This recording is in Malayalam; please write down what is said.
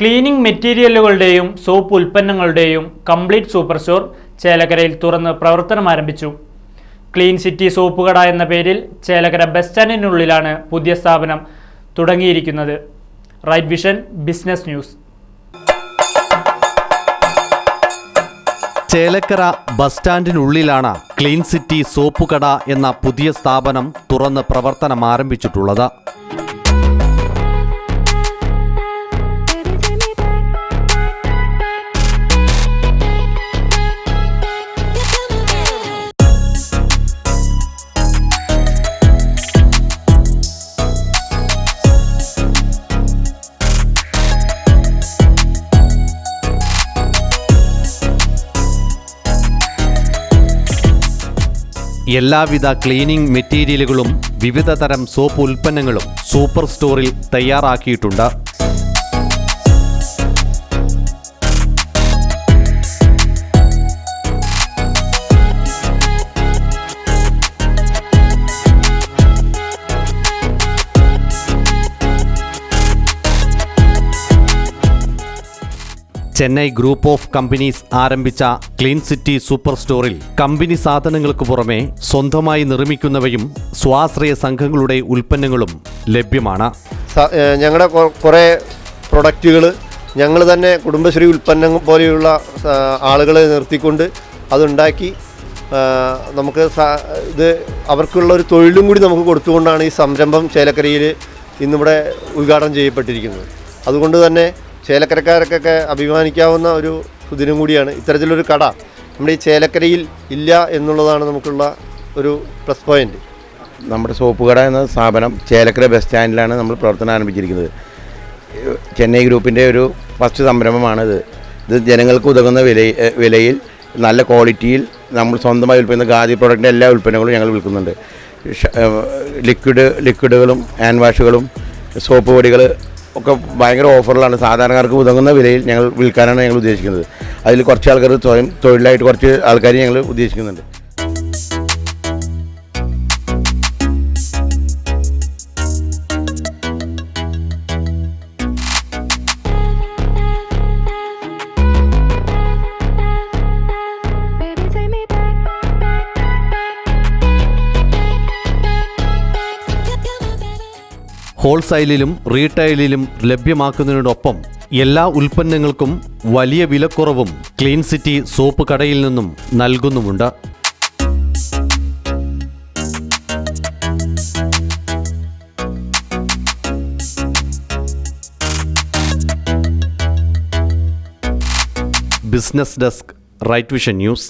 ക്ലീനിംഗ് മെറ്റീരിയലുകളുടെയും സോപ്പ് ഉൽപ്പന്നങ്ങളുടെയും കംപ്ലീറ്റ് സൂപ്പർ സ്റ്റോർ ചേലക്കരയിൽ തുറന്ന് പ്രവർത്തനം ആരംഭിച്ചു. ക്ലീൻ സിറ്റി സോപ്പ് കട എന്ന പേരിൽ ചേലക്കര ബസ് സ്റ്റാൻഡിനുള്ളിലാണ് പുതിയ സ്ഥാപനം തുടങ്ങിയിരിക്കുന്നത്. Right Vision Business News. Chelakkara bus സ്റ്റാൻഡിനുള്ളിലാണ് clean city soap കട എന്ന പുതിയ സ്ഥാപനം തുറന്ന് പ്രവർത്തനം ആരംഭിച്ചിട്ടുള്ളത്. എല്ലാവിധ ക്ലീനിംഗ് മെറ്റീരിയലുകളും വിവിധതരം സോപ്പ് ഉൽപ്പന്നങ്ങളും സൂപ്പർ സ്റ്റോറിൽ തയ്യാറാക്കിയിട്ടുണ്ട്. ചെന്നൈ ഗ്രൂപ്പ് ഓഫ് കമ്പനീസ് ആരംഭിച്ച ക്ലീൻ സിറ്റി സൂപ്പർ സ്റ്റോറിൽ കമ്പനി സാധനങ്ങൾക്ക് പുറമെ സ്വന്തമായി നിർമ്മിക്കുന്നവയും സ്വാശ്രയ സംഘങ്ങളുടെ ഉൽപ്പന്നങ്ങളും ലഭ്യമാണ്. ഞങ്ങളുടെ കുറേ പ്രൊഡക്റ്റുകൾ ഞങ്ങൾ തന്നെ കുടുംബശ്രീ ഉൽപ്പന്നം പോലെയുള്ള ആളുകളെ നിർത്തിക്കൊണ്ട് അതുണ്ടാക്കി നമുക്ക് ഇത് അവർക്കുള്ള ഒരു തൊഴിലും കൂടി നമുക്ക് കൊടുത്തുകൊണ്ടാണ് ഈ സംരംഭം ചേലക്കരയിൽ ഇന്നിവിടെ ഉദ്ഘാടനം ചെയ്യപ്പെട്ടിരിക്കുന്നത്. അതുകൊണ്ട് തന്നെ ചേലക്കരക്കാർക്കൊക്കെ അഭിമാനിക്കാവുന്ന ഒരു സുദിനം കൂടിയാണ് ഇത്തരത്തിലൊരു കട. നമ്മുടെ ഈ ചേലക്കരയിൽ ഇല്ല എന്നുള്ളതാണ് നമുക്കുള്ള ഒരു പ്ലസ് പോയിന്റ്. നമ്മുടെ സോപ്പ് കട എന്ന സ്ഥാപനം ചേലക്കര ബസ് സ്റ്റാൻഡിലാണ് നമ്മൾ പ്രവർത്തനം ആരംഭിച്ചിരിക്കുന്നത്. ചെന്നൈ ഗ്രൂപ്പിന്റെ ഒരു ഫസ്റ്റ് സംരംഭമാണിത്. ഇത് ജനങ്ങൾക്ക് ഉതകുന്ന വില വിലയിൽ നല്ല ക്വാളിറ്റിയിൽ നമ്മൾ സ്വന്തമായി ഉൽപ്പന്ന ഖാദി പ്രോഡക്റ്റിന്റെ എല്ലാ ഉൽപ്പന്നങ്ങളും ഞങ്ങൾ വിൽക്കുന്നുണ്ട്. ലിക്വിഡ് ലിക്വിഡുകളും ഹാൻഡ് വാഷുകളും സോപ്പ് പൊടികൾ ഒക്കെ ഭയങ്കര ഓഫറിലാണ്. സാധാരണക്കാർക്ക് ഉതകുന്ന വിലയിൽ ഞങ്ങൾ വിൽക്കാനാണ് ഞങ്ങൾ ഉദ്ദേശിക്കുന്നത്. അതിൽ കുറച്ച് ആൾക്കാർ സ്വയം തൊഴിലായിട്ട് കുറച്ച് ആൾക്കാർ ഞങ്ങൾ ഉദ്ദേശിക്കുന്നുണ്ട്. ഹോൾസെയിലിലും റീറ്റെയിലിലും ലഭ്യമാക്കുന്നതിനോടൊപ്പം എല്ലാ ഉൽപ്പന്നങ്ങൾക്കും വലിയ വിലക്കുറവും ക്ലീൻ സിറ്റി സോപ്പ് കടയിൽ നിന്നും നൽകുന്നുമുണ്ട്. Business desk Right Vision News